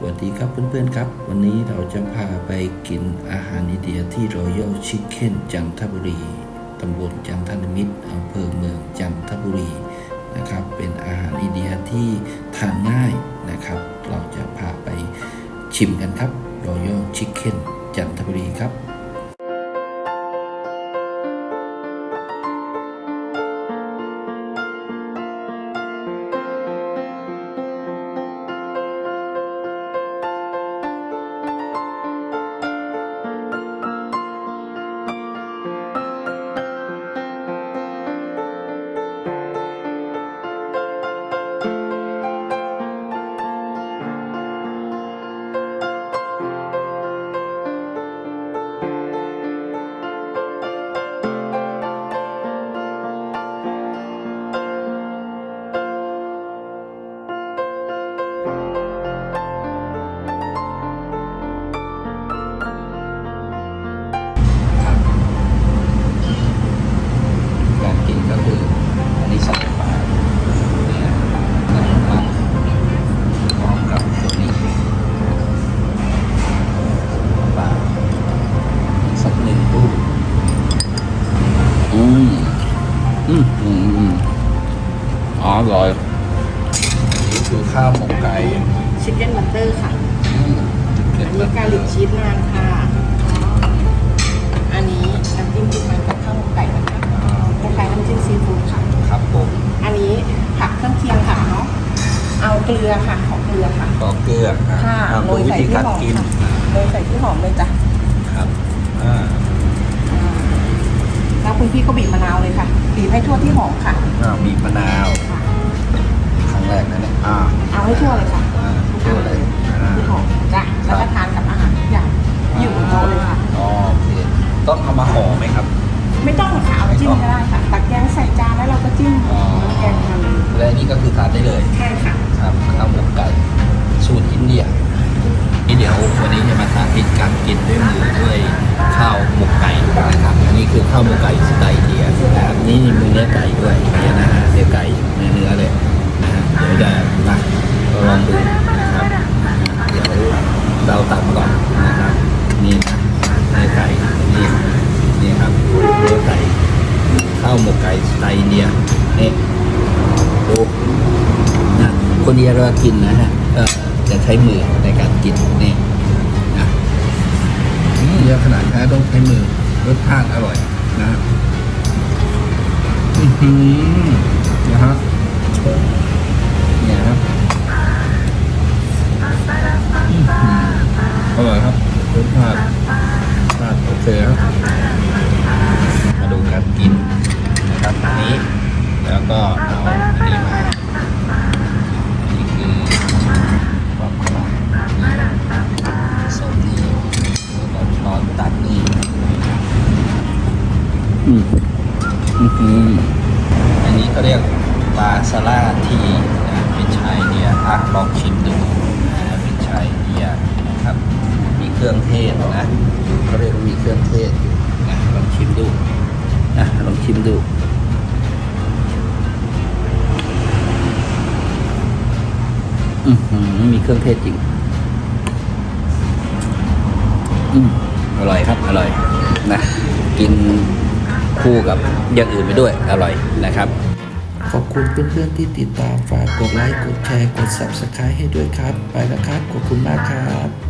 สวัสดีครับเพื่อนๆครับ วันนี้เราจะพาไปกินอาหารอินเดียที่รอยัลชิคเก้นจันทบุรี ตำบลจันทนมิตรอำเภอเมืองจันทบุรีนะครับ เป็นอาหารอินเดียที่ทานง่ายนะครับ เราจะพาไปชิมกันครับรอยัลชิคเก้นจันทบุรีครับ อืมอืมอืมอ๋ออร่อยอันนี้คือข้าวหมกไก่ชิคเก้นบัตเตอร์ค่ะอืมอันนี้กาลิกชีสนานค่ะ อันนี้น้ำจิ้มพริกมันกับข้าวหมกไก่นะคะอ่าคล้ายๆน้ำจิ้มซีฟู้ดค่ะ ครับผม อันนี้ผักเครื่องเคียงค่ะเนาะ เอาเกลือค่ะ ของเกลือค่ะต่อเกลืออะค่ะอ่าโรดูยวิใส่ธีที่การหอมกินค่ะโรยใส่ที่หอมเลยจ้ะ ครับ อ่าอ่าแล้ว คุณพี่ก็บีบมะนาวเลยค่ะบีบให้ทั่วที่หอมค่ะอ่าบีบมะนาวค่ะครั้งแรกนะเนี่ยอ่าเอาให้ทั่วเลยค่ะอ่าทั่วเลยอ่าที่หอมจ้ะ เดี๋ยววันนี้จะมาสาธิตการกินด้วยมือด้วยข้าวหมกไก่นะครับอันนี้คือข้าวหมกไก่สไตล์อินเดียนะครับนี่มีเนื้อไก่ด้วยเดี๋ยวนะฮะเนื้อไก่เนื้อเนื้อเลยนะฮะเดี๋ยวจะมาลองดูนะครับเดี๋ยวเราตัดก่อนนะครับนี่นะเนื้อไก่นี่นี่ครับเนื้อไก่ข้าวหมกไก่สไตล์อินเดียนี่ดูนะคนเดียวเรากินนะฮะเออจะใช้มือในการ กินนี่นะเยอะขนาดนี้ต้องใช้มือรสชาติอร่อยนะฮะอือหือนะฮะเนี่ยครับอร่อยครับรสชาติรสชาติโอเคครับมาดูการกินนะครับนนี้แล้วก็เอา ก็เรียกปลาสลาทีนะเป็นชายเดียอะลองชิมดูนะเป็นชายเดียนะครับ มีเครื่องเทศนะเขาเรียกว่ามีเครื่องเทศอยู่นะลองชิมดูนะลองชิมดูอือมีเครื่องเทศจริง อืมอร่อยครับ อร่อย นะ กินคู่กับอย่างอื่นไปด้วย อร่อยนะครับ ขอบคุณเพื่อนๆที่ติดตามฝากกดไลค์ กดแชร์ กด Subscribe ให้ด้วยครับ ไปแล้วครับ ขอบคุณมากครับ